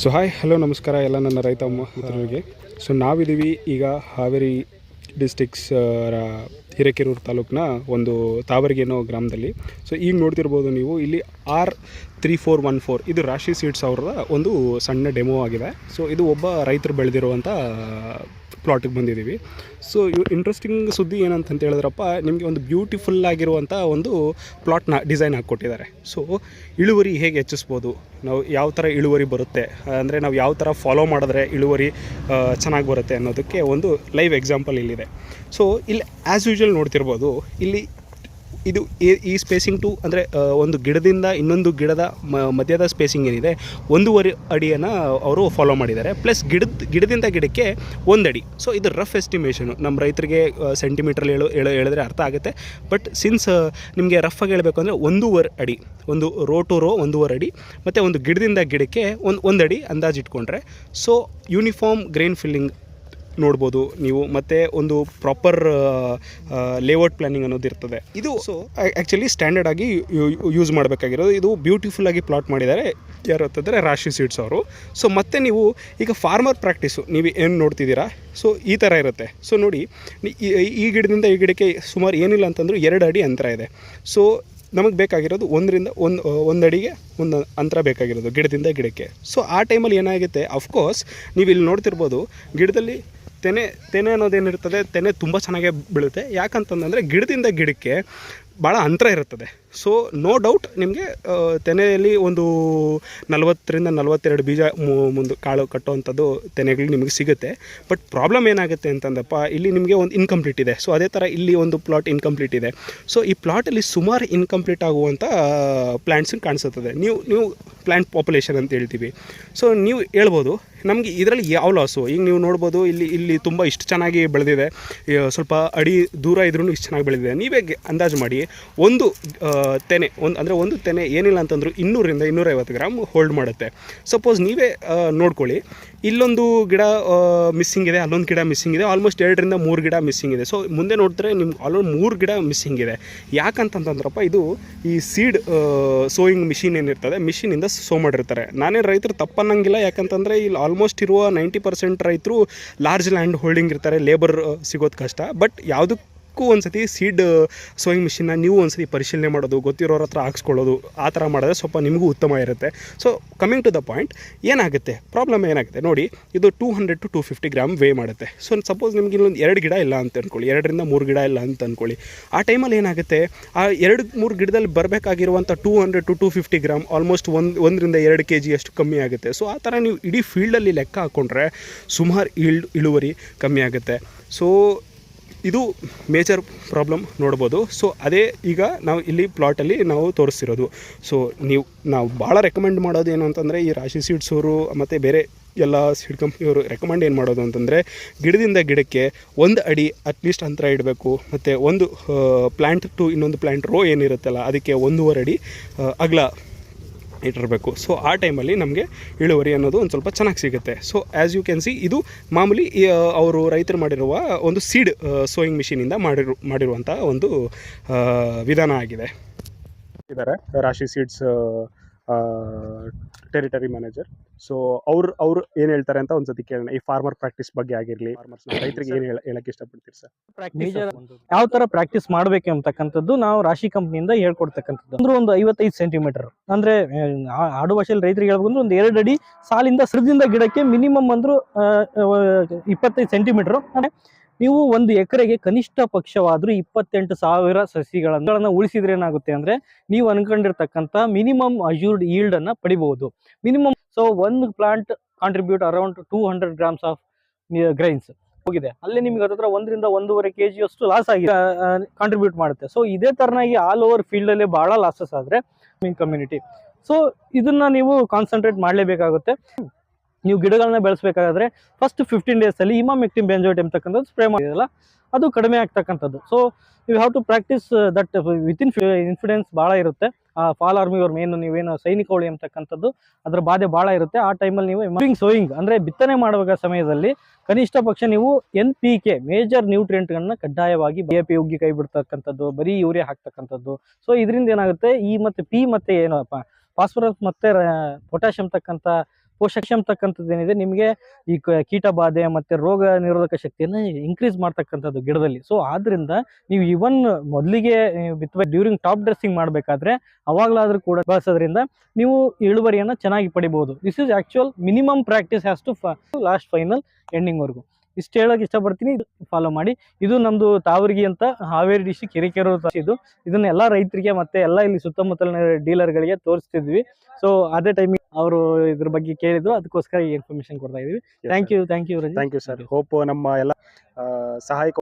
So hi hello ನಮಸ್ಕಾರ ಎಲ್ಲ ನನ್ನ ರೈತ ಮಿತ್ರರಿಗೆ. ಸೊ ನಾವಿದ್ದೀವಿ ಈಗ ಹಾವೇರಿ ಡಿಸ್ಟಿಕ್ಸ್ ಹಿರೇಕೆರೂರು ತಾಲೂಕಿನ ಒಂದು ತಾವರಿಗೆ ಅನ್ನೋ ಗ್ರಾಮದಲ್ಲಿ. ಸೊ ಈಗ ನೋಡ್ತಿರ್ಬೋದು ನೀವು ಇಲ್ಲಿ R three four one four ಇದು ರಾಶಿ ಸೀಡ್ಸ್ ಅವರ ಒಂದು ಸಣ್ಣ ಡೆಮೋ ಆಗಿದೆ. ಸೊ ಇದು ಒಬ್ಬ ರೈತರು ಬೆಳೆದಿರುವಂಥ ಪ್ಲಾಟಿಗೆ ಬಂದಿದ್ದೀವಿ. ಸೊ ಇವು ಇಂಟ್ರೆಸ್ಟಿಂಗ್ ಸುದ್ದಿ ಏನಂತ ಹೇಳಿದ್ರಪ್ಪ, ನಿಮಗೆ ಒಂದು ಬ್ಯೂಟಿಫುಲ್ ಆಗಿರುವಂಥ ಒಂದು ಪ್ಲಾಟ್ನ ಡಿಸೈನ್ ಹಾಕ್ಕೊಟ್ಟಿದ್ದಾರೆ. ಸೊ ಇಳುವರಿ ಹೇಗೆ ಹೆಚ್ಚಿಸ್ಬೋದು? ನಾವು ಯಾವ ಥರ ಇಳುವರಿ ಬರುತ್ತೆ? ಅಂದರೆ ನಾವು ಯಾವ ಥರ ಫಾಲೋ ಮಾಡಿದ್ರೆ ಇಳುವರಿ ಚೆನ್ನಾಗಿ ಬರುತ್ತೆ ಅನ್ನೋದಕ್ಕೆ ಒಂದು ಲೈವ್ ಎಕ್ಸಾಂಪಲ್ ಇಲ್ಲಿದೆ. ಸೊ ಇಲ್ಲಿ ಆ್ಯಸ್ ಯೂಶ್ವಲ್ ನೋಡ್ತಿರ್ಬೋದು, ಇಲ್ಲಿ ಇದು ಈ- ಸ್ಪೇಸಿಂಗ್ ಟು ಅಂದರೆ ಒಂದು ಗಿಡದಿಂದ ಇನ್ನೊಂದು ಗಿಡದ ಮಧ್ಯದ ಸ್ಪೇಸಿಂಗ್ ಏನಿದೆ, ಒಂದೂವರೆ ಅಡಿಯನ್ನು ಅವರು ಫಾಲೋ ಮಾಡಿದ್ದಾರೆ. ಪ್ಲಸ್ ಗಿಡದ, ಗಿಡದಿಂದ ಗಿಡಕ್ಕೆ ಒಂದು ಅಡಿ ಸೊ ಇದು ರಫ್ ಎಸ್ಟಿಮೇಷನು ನಮ್ಮ ರೈತರಿಗೆ ಸೆಂಟಿಮೀಟ್ರಲ್ಲಿ ಹೇಳು ಹೇಳು, ಹೇಳಿದ್ರೆ ಅರ್ಥ ಆಗುತ್ತೆ. ಬಟ್ ಸಿನ್ಸ್ ನಿಮಗೆ ರಫ್ ಆಗಿ ಹೇಳಬೇಕು ಅಂದರೆ ಒಂದೂವರೆ ಅಡಿ, ಒಂದು ರೋ ಟು ರೋ ಒಂದೂವರೆ ಅಡಿ, ಮತ್ತು ಒಂದು ಗಿಡದಿಂದ ಗಿಡಕ್ಕೆ ಒಂದು ಒಂದು ಅಡಿ ಅಂದಾಜು ಇಟ್ಕೊಂಡ್ರೆ. ಸೊ ಯೂನಿಫಾರ್ಮ್ ಗ್ರೈನ್ ಫಿಲ್ಲಿಂಗ್ ನೋಡ್ಬೋದು ನೀವು ಮತ್ತು ಒಂದು ಪ್ರಾಪರ್ ಲೇಔಟ್ ಪ್ಲಾನಿಂಗ್ ಅನ್ನೋದು ಇರ್ತದೆ. ಇದು ಸೊ ಆ್ಯಕ್ಚುಲಿ ಸ್ಟ್ಯಾಂಡರ್ಡ್ ಆಗಿ ಯೂಸ್ ಮಾಡಬೇಕಾಗಿರೋದು. ಇದು ಬ್ಯೂಟಿಫುಲ್ ಆಗಿ ಪ್ಲಾಟ್ ಮಾಡಿದ್ದಾರೆ. ಯಾರು ಅಂತಂದರೆ ರಾಶಿ ಸೀಡ್ಸ್ ಅವರು. ಸೊ ಮತ್ತೆ ನೀವು ಈಗ ಫಾರ್ಮರ್ ಪ್ರಾಕ್ಟೀಸು ನೀವು ಏನು ನೋಡ್ತಿದ್ದೀರಾ? ಸೊ ಈ ಥರ ಇರುತ್ತೆ. ಸೊ ನೋಡಿ ಈ- ಈ ಗಿಡದಿಂದ ಈ ಗಿಡಕ್ಕೆ ಸುಮಾರು ಏನಿಲ್ಲ ಅಂತಂದ್ರೆ ಎರಡು ಅಡಿ ಅಂತರ ಇದೆ. ಸೊ ನಮಗೆ ಬೇಕಾಗಿರೋದು ಒಂದರಿಂದ ಒಂದು ಒಂದು ಅಡಿಗೆ ಒಂದು ಅಂತರ ಬೇಕಾಗಿರೋದು ಗಿಡದಿಂದ ಗಿಡಕ್ಕೆ. ಸೊ ಆ ಟೈಮಲ್ಲಿ ಏನಾಗುತ್ತೆ? ಅಫ್ಕೋರ್ಸ್ ನೀವು ಇಲ್ಲಿ ನೋಡ್ತಿರ್ಬೋದು ಗಿಡದಲ್ಲಿ ತೆನೆ ತೆನೆ ಅನ್ನೋದೇನಿರ್ತದೆ ತೆನೆ ತುಂಬ ಚೆನ್ನಾಗೇ ಬೀಳುತ್ತೆ. ಯಾಕಂತಂದರೆ ಗಿಡದಿಂದ ಗಿಡಕ್ಕೆ ಭಾಳ ಅಂತರ ಇರುತ್ತದೆ. ಸೊ ನೋ ಡೌಟ್ ನಿಮಗೆ ತೆನೆಯಲ್ಲಿ ಒಂದು ನಲವತ್ತರಿಂದ ನಲವತ್ತೆರಡು ಬೀಜ ಮುಂದೆ ಕಾಳು ಕಟ್ಟುವಂಥದ್ದು ತೆನೆಗಳು ನಿಮಗೆ ಸಿಗುತ್ತೆ. ಬಟ್ ಪ್ರಾಬ್ಲಮ್ ಏನಾಗುತ್ತೆ ಅಂತಂದಪ್ಪ, ಇಲ್ಲಿ ನಿಮಗೆ ಒಂದು ಇನ್ಕಂಪ್ಲೀಟ್ ಇದೆ. ಸೊ ಅದೇ ಥರ ಇಲ್ಲಿ ಒಂದು ಪ್ಲಾಟ್ ಇನ್ಕಂಪ್ಲೀಟ್ ಇದೆ. ಸೊ ಈ ಪ್ಲಾಟಲ್ಲಿ ಸುಮಾರು ಇನ್ಕಂಪ್ಲೀಟ್ ಆಗುವಂಥ ಪ್ಲ್ಯಾಂಟ್ಸ್ ಕಾಣಿಸುತ್ತದೆ. ನೀವು ನೀವು ಪ್ಲ್ಯಾಂಟ್ ಪಾಪ್ಯುಲೇಷನ್ ಅಂತ ಹೇಳ್ತೀವಿ. ಸೊ ನೀವು ಹೇಳ್ಬೋದು, ನಮಗೆ ಇದರಲ್ಲಿ ಯಾವ ಲಾಸು ಈಗ ನೀವು ನೋಡ್ಬೋದು, ಇಲ್ಲಿ ಇಲ್ಲಿ ತುಂಬ ಇಷ್ಟು ಚೆನ್ನಾಗಿ ಬೆಳೆದಿದೆ. ಸ್ವಲ್ಪ ಅಡಿ ದೂರ ಇದ್ರೂ ಇಷ್ಟು ಚೆನ್ನಾಗಿ ಬೆಳೆದಿದೆ. ನೀವೇ ಅಂದಾಜು ಮಾಡಿ. ಒಂದು ತೆನೆ, ಒಂದು ಅಂದರೆ ಒಂದು ತೆನೆ ಏನಿಲ್ಲ ಅಂತಂದರೂ ಇನ್ನೂರಿಂದ ಇನ್ನೂರೈವತ್ತು ಗ್ರಾಮ್ ಹೋಲ್ಡ್ ಮಾಡುತ್ತೆ. ಸಪೋಸ್ ನೀವೇ ನೋಡ್ಕೊಳ್ಳಿ. ಇಲ್ಲೊಂದು ಗಿಡ ಮಿಸ್ಸಿಂಗ್ ಇದೆ, ಅಲ್ಲೊಂದು ಗಿಡ ಮಿಸ್ಸಿಂಗ್ ಇದೆ ಆಲ್ಮೋಸ್ಟ್ ಎರಡರಿಂದ ಮೂರು ಗಿಡ ಮಿಸ್ಸಿಂಗ್ ಇದೆ. ಸೊ ಮುಂದೆ ನೋಡಿದ್ರೆ ನಿಮ್ಗೆ ಆಲ್ಮೋಸ್ಟ್ ಮೂರು ಗಿಡ ಮಿಸ್ಸಿಂಗ್ ಇದೆ. ಯಾಕಂತಂತಂದ್ರಪ್ಪ, ಇದು ಈ ಸೀಡ್ ಸೋಯಿಂಗ್ ಮಿಷಿನ್ ಏನಿರ್ತದೆ ಮಿಷಿನಿಂದ ಸೋ ಮಾಡಿರ್ತಾರೆ. ನಾನೇ ರೈತರು ತಪ್ಪನ್ನಂಗಿಲ್ಲ, ಯಾಕಂತಂದರೆ ಇಲ್ಲಿ ಆಲ್ಮೋಸ್ಟ್ ಇರುವ ನೈಂಟಿ ಪರ್ಸೆಂಟ್ ರೈತರು ಲಾರ್ಜ್ ಲ್ಯಾಂಡ್ ಹೋಲ್ಡಿಂಗ್ ಇರ್ತಾರೆ ಲೇಬರ್ ಸಿಗೋದು ಕಷ್ಟ. ಬಟ್ ಯಾವುದಕ್ಕೂ ಒಂದ್ಸತಿ ಸೀಡ್ ಸೋಯಿಂಗ್ ಮಿಷಿನ್ನ ನೀವು ಒಂದ್ಸತಿ ಪರಿಶೀಲನೆ ಮಾಡೋದು, ಗೊತ್ತಿರೋರ ಹತ್ರ ಹಾಕ್ಸ್ಕೊಳ್ಳೋದು, ಆ ಥರ ಮಾಡಿದ್ರೆ ಸ್ವಲ್ಪ ನಿಮಗೂ ಉತ್ತಮ ಇರುತ್ತೆ. So coming to the point ಏನಾಗುತ್ತೆ? ಪ್ರಾಬ್ಲಮ್ ಏನಾಗುತ್ತೆ? ನೋಡಿ, ಇದು two hundred to two fifty gram weigh ಮಾಡುತ್ತೆ. ಸೊ ಸಪೋಸ್ ನಿಮ್ಗೆ ಇಲ್ಲೊಂದು ಎರಡು ಗಿಡ ಇಲ್ಲ ಅಂತ ಅಂದ್ಕೊಳ್ಳಿ ಎರಡರಿಂದ ಮೂರು ಗಿಡ ಇಲ್ಲ ಅಂತ ಅಂದ್ಕೊಳ್ಳಿ ಆ ಟೈಮಲ್ಲಿ ಏನಾಗುತ್ತೆ? ಆ ಎರಡು, ಮೂರು ಗಿಡದಲ್ಲಿ ಬರಬೇಕಾಗಿರುವಂಥ two hundred to two fifty gram almost ಒಂದು, ಒಂದರಿಂದ ಎರಡು ಕೆ ಜಿ ಅಷ್ಟು ಕಮ್ಮಿ ಆಗುತ್ತೆ. ಸೊ ಆ ಥರ ನೀವು ಇಡೀ ಫೀಲ್ಡಲ್ಲಿ ಲೆಕ್ಕ ಹಾಕ್ಕೊಂಡ್ರೆ ಸುಮಾರು ಇಳ್, ಇಳುವರಿ ಕಮ್ಮಿ ಆಗುತ್ತೆ. ಸೊ ಇದು ಮೇಜರ್ ಪ್ರಾಬ್ಲಮ್ ನೋಡ್ಬೋದು. ಸೊ ಅದೇ ಈಗ ನಾವು ಇಲ್ಲಿ ಪ್ಲಾಟಲ್ಲಿ ನಾವು ತೋರಿಸ್ತಿರೋದು. ಸೊ ನೀವು, ನಾವು ಭಾಳ ರೆಕಮೆಂಡ್ ಮಾಡೋದು ಏನು ಅಂತಂದರೆ, ಈ ರಾಶಿ ಸೀಡ್ಸ್ ಅವರು ಮತ್ತು ಬೇರೆ ಎಲ್ಲ ಸೀಡ್ ಕಂಪ್ನಿಯವರು ರೆಕಮೆಂಡ್ ಏನು ಮಾಡೋದು ಅಂತಂದರೆ, ಗಿಡದಿಂದ ಗಿಡಕ್ಕೆ ಒಂದು ಅಡಿ ಅಟ್ಲೀಸ್ಟ್ ಅಂತರ ಇಡಬೇಕು. ಮತ್ತು ಒಂದು ಪ್ಲ್ಯಾಂಟ್ ಟು ಇನ್ನೊಂದು ಪ್ಲ್ಯಾಂಟ್ ರೋ ಏನಿರುತ್ತಲ್ಲ, ಅದಕ್ಕೆ ಒಂದೂವರೆ ಅಡಿ ಅಗಲ ಇಟ್ಟಿರಬೇಕು. ಸೊ ಆ ಟೈಮಲ್ಲಿ ನಮಗೆ ಇಳುವರಿ ಅನ್ನೋದು ಒಂದು ಸ್ವಲ್ಪ ಚೆನ್ನಾಗಿ ಸಿಗುತ್ತೆ. So as you can see ಇದು ಮಾಮೂಲಿ ಅವರು ರೈತರು ಮಾಡಿರುವ ಒಂದು ಸೀಡ್ ಸೋಯಿಂಗ್ ಮಿಷಿನಿಂದ ಮಾಡಿರು ಮಾಡಿರುವಂಥ ಒಂದು ವಿಧಾನ ಆಗಿದೆ. ಇದ್ದಾರೆ ರಾಶಿ ಸೀಡ್ಸ್ ಟೆರಿಟರಿ ಮ್ಯಾನೇಜರ್ ಸೊ ಅವ್ರು ಅವ್ರು ಏನು ಹೇಳ್ತಾರೆ ಅಂತ ಒಂದ್ಸತಿ ಕೇಳೋಣ. ಈ ಫಾರ್ಮರ್ ಪ್ರಾಕ್ಟೀಸ್ ಬಗ್ಗೆ ಆಗಿರಲಿ ಫಾರ್ಮರ್ಸ್ ರೈತರಿಗೆ ಏನು ಹೇಳಕ್ಕೆ ಇಷ್ಟಪಡ್ತೀರಿ ಸರ್? ಮೇಜರ್ ಯಾವ ತರ ಪ್ರಾಕ್ಟೀಸ್ ಮಾಡ್ಬೇಕು ಅಂತಕ್ಕಂಥದ್ದು ನಾವು ರಾಶಿ ಕಂಪ್ನಿಯಿಂದ ಹೇಳ್ಕೊಡ್ತಕ್ಕಂಥದ್ದು. ಅಂದ್ರೆ ಒಂದು ಐವತ್ತೈದು ಸೆಂಟಿಮೀಟರ್ ಅಂದ್ರೆ ಆ, ಆಡು ಭಾಷೆಯಲ್ಲಿ ರೈತರಿಗೆ ಹೇಳ್ಬೇಕಂದ್ರೆ ಒಂದು ಎರಡು ಅಡಿ ಸಾಲಿಂದ ಸರದಿಂದ ಗಿಡಕ್ಕೆ ಮಿನಿಮಮ್ ಅಂದ್ರು ಇಪ್ಪತ್ತೈದು ಸೆಂಟಿಮೀಟರ್ ನೀವು ಒಂದು ಎಕರೆಗೆ ಕನಿಷ್ಠ ಪಕ್ಷವಾದರೂ ಇಪ್ಪತ್ತೆಂಟು ಸಾವಿರ ಸಸಿಗಳನ್ನ ಉಳಿಸಿದ್ರೆ ಏನಾಗುತ್ತೆ ಅಂದ್ರೆ ನೀವು ಅನ್ಕೊಂಡಿರ್ತಕ್ಕಂಥ ಮಿನಿಮಮ್ ಅಜೂರ್ಡ್ ಈಲ್ಡ್ ಅನ್ನ ಪಡಿಬಹುದು. ಮಿನಿಮಮ್ ಸೊ ಒಂದು plant contribute around two hundred grams of grains ಹೋಗಿದೆ. ಅಲ್ಲಿ ನಿಮ್ಗೆ ಹತ್ರ ಒಂದರಿಂದ ಒಂದೂವರೆ ಕೆ ಜಿಯಷ್ಟು ಲಾಸ್ ಆಗಿ ಕಾಂಟ್ರಿಬ್ಯೂಟ್ ಮಾಡುತ್ತೆ. ಸೊ ಇದೇ ತರನಾಗಿ ಆಲ್ ಓವರ್ ಫೀಲ್ಡ್ ಅಲ್ಲಿ ಬಹಳ ಲಾಸಸ್ ಆದ್ರೆ ಕಮ್ಯುನಿಟಿ ಸೊ ಇದನ್ನ ನೀವು ಕಾನ್ಸಂಟ್ರೇಟ್ ಮಾಡಲೇಬೇಕಾಗುತ್ತೆ. ನೀವು ಗಿಡಗಳನ್ನ ಬೆಳೆಸಬೇಕಾದ್ರೆ ಫಸ್ಟ್ ಫಿಫ್ಟೀನ್ ಡೇಸ್ ಅಲ್ಲಿ ಇಮಾಮೆಕ್ಟಿನ್ ಬೆಂಜೋಟ್ ಎಂಬತಕ್ಕಂಥದ್ದು ಸ್ಪ್ರೇ ಮಾಡಿದಲ್ಲ ಅದು ಕಡಿಮೆ ಆಗ್ತಕ್ಕಂಥದ್ದು. So you have to practise that within ಇನ್ಫಿಡೆನ್ಸ್ ಭಾಳ ಇರುತ್ತೆ. ಆ ಫಾಲ್ ಆರ್ಮಿ ಅವ್ರ ಮೇನ್ ನೀವೇನು ಸೈನಿಕಗಳು ಎಂಬತಕ್ಕಂಥದ್ದು ಅದರ ಬಾಧೆ ಭಾಳ ಇರುತ್ತೆ. ಆ ಟೈಮಲ್ಲಿ ನೀವು ಮೂವಿಂಗ್ ಸೋಯಿಂಗ್ ಅಂದರೆ ಬಿತ್ತನೆ ಮಾಡುವ ಸಮಯದಲ್ಲಿ ಕನಿಷ್ಠ ಪಕ್ಷ ನೀವು ಎನ್ ಪಿ ಕೆ ಮೇಜರ್ ನ್ಯೂಟ್ರಿಯೆಂಟ್ಗಳನ್ನ ಕಡ್ಡಾಯವಾಗಿ ಬಿ ಎ ಪಿ ಉಗ್ಗಿ ಕೈ ಬಿಡ್ತಕ್ಕಂಥದ್ದು, ಬರೀ ಯೂರಿಯಾ ಹಾಕ್ತಕ್ಕಂಥದ್ದು. ಸೊ ಇದರಿಂದ ಏನಾಗುತ್ತೆ, ಈ ಮತ್ತು ಪಿ ಮತ್ತು ಏನಪ್ಪ ಫಾಸ್ಫರಸ್ ಮತ್ತು ಪೊಟ್ಯಾಷಿಯಂ ತಕ್ಕಂಥ ಪೋಷಕಾಂಶ ಅಂತಕ್ಕಂಥದ್ದು ಏನಿದೆ, ನಿಮಗೆ ಈ ಕೀಟ ಬಾಧೆ ಮತ್ತೆ ರೋಗ ನಿರೋಧಕ ಶಕ್ತಿಯನ್ನು ಇನ್ಕ್ರೀಸ್ ಮಾಡ್ತಕ್ಕಂಥದ್ದು ಗಿಡದಲ್ಲಿ. ಸೊ ಆದ್ರಿಂದ ನೀವು ಇವನ್ ಮೊದಲಿಗೆ ಬಿತ್ತಬೇಕು ಡ್ಯೂರಿಂಗ್ ಟಾಪ್ ಡ್ರೆಸ್ಸಿಂಗ್ ಮಾಡಬೇಕಾದ್ರೆ ಅವಾಗಲಾದರೂ ಕೂಡ ಬಳಸೋದ್ರಿಂದ ನೀವು ಇಳುವರಿಯನ್ನು ಚೆನ್ನಾಗಿ ಪಡಿಬಹುದು. This is actual minimum practice has to last final ಎಂಡಿಂಗ್ವರೆಗೂ ಇಷ್ಟು ಹೇಳಕ್ ಇಷ್ಟಪಡ್ತೀನಿ. ಫಾಲೋ ಮಾಡಿ. ಇದು ನಮ್ದು ತಾವರ್ಗಿ ಅಂತ ಹಾವೇರಿ ಡಿಸ್ಟಿಕ್ ಕೆರೆ ಕೆರೆ ಇದು. ಇದನ್ನ ಎಲ್ಲ ರೈತರಿಗೆ ಮತ್ತೆ ಎಲ್ಲ ಇಲ್ಲಿ ಸುತ್ತಮುತ್ತಲಿನ ಡೀಲರ್ಗಳಿಗೆ ತೋರಿಸ್ತಿದ್ವಿ. ಸೊ ಅದೇ ಟೈಮಿಗೆ ಅವರು ಇದ್ರ ಬಗ್ಗೆ ಕೇಳಿದ್ರು. ಅದಕ್ಕೋಸ್ಕರ ಈ ಇನ್ಫಾರ್ಮೇಶನ್ ಕೊಡ್ತಾ ಇದೀವಿ thank you thank you thank you sir hope ನಮ್ಮ ಎಲ್ಲ ಸಹಾಯಕ